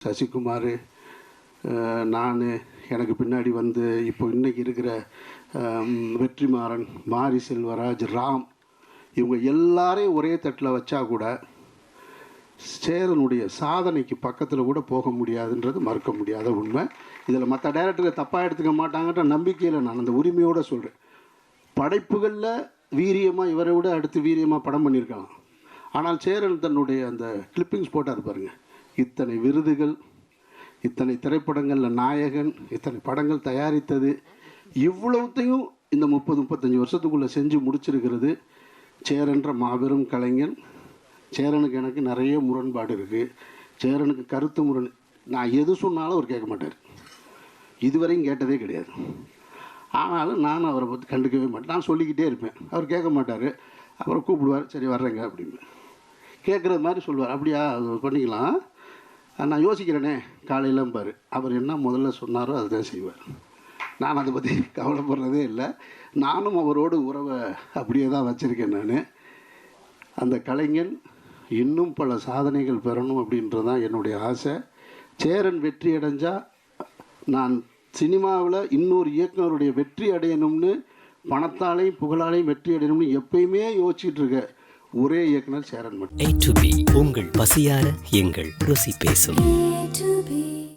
சசிகுமார் நான் எனக்கு பின்னாடி வந்து இப்போ இன்றைக்கி இருக்கிற வெற்றிமாறன் மாரி செல்வராஜ் ராம் இவங்க எல்லாரையும் ஒரே தட்டில் வச்சா கூட சேரனுடைய சாதனைக்கு பக்கத்தில் கூட போக முடியாதுன்றது மறுக்க முடியாத உண்மை. இதில் மற்ற டைரக்டரை தப்பாக எடுத்துக்க மாட்டாங்கன்ற நம்பிக்கையில் நான் அந்த உரிமையோடு சொல்கிறேன் படைப்புகளில் வீரியமாக இவரை விட அடுத்து வீரியமாக படம் பண்ணியிருக்கலாம் ஆனால் சேரன் தன்னுடைய அந்த கிளிப்பிங்ஸ் போட்டார் பாருங்கள் இத்தனை விருதுகள் இத்தனை திரைப்படங்களில் நாயகன் இத்தனை படங்கள் தயாரித்தது இவ்வளவுத்தையும் இந்த முப்பது முப்பத்தஞ்சு வருஷத்துக்குள்ளே செஞ்சு முடிச்சிருக்கிறது சேரன்ற மாபெரும் கலைஞன். சேரனுக்கு எனக்கு நிறைய முரண்பாடு இருக்குது சேரனுக்கு கருத்து முரண் நான் எது சொன்னாலும் அவர் கேட்க மாட்டார். இதுவரையும் கேட்டதே கிடையாது. ஆனாலும் நான் அவரை பற்றி கண்டுக்கவே மாட்டேன். நான் சொல்லிக்கிட்டே இருப்பேன். அவர் கேட்க மாட்டார். அப்புறம் கூப்பிடுவார். சரி வர்றேங்க அப்படின்னு. கேட்குறது மாதிரி சொல்லுவார். அப்படியா அது பண்ணிக்கலாம். நான் யோசிக்கிறேனே காலையிலம்பார் அவர் என்ன முதல்ல சொன்னாரோ அதுதான் செய்வார். நான் அதை பற்றி கவலைப்படுறதே இல்லை. நானும் அவரோடு உறவை அப்படியே தான் வச்சுருக்கேன் நான். அந்த கலைஞன் இன்னும் பல சாதனைகள் பெறணும் அப்படின்றது தான் என்னுடைய ஆசை. சேரன் வெற்றி அடைஞ்சால் நான் சினிமாவில் இன்னொரு இயக்குனருடைய வெற்றி அடையணும்னு பணத்தாலையும் புகழாலையும் வெற்றி அடையணும்னு எப்பயுமே யோசிச்சுட்டு ஒரே இயக்குனர் சேரன் மட்டும். உங்கள் பசியார எங்கள் ருசி பேசும்.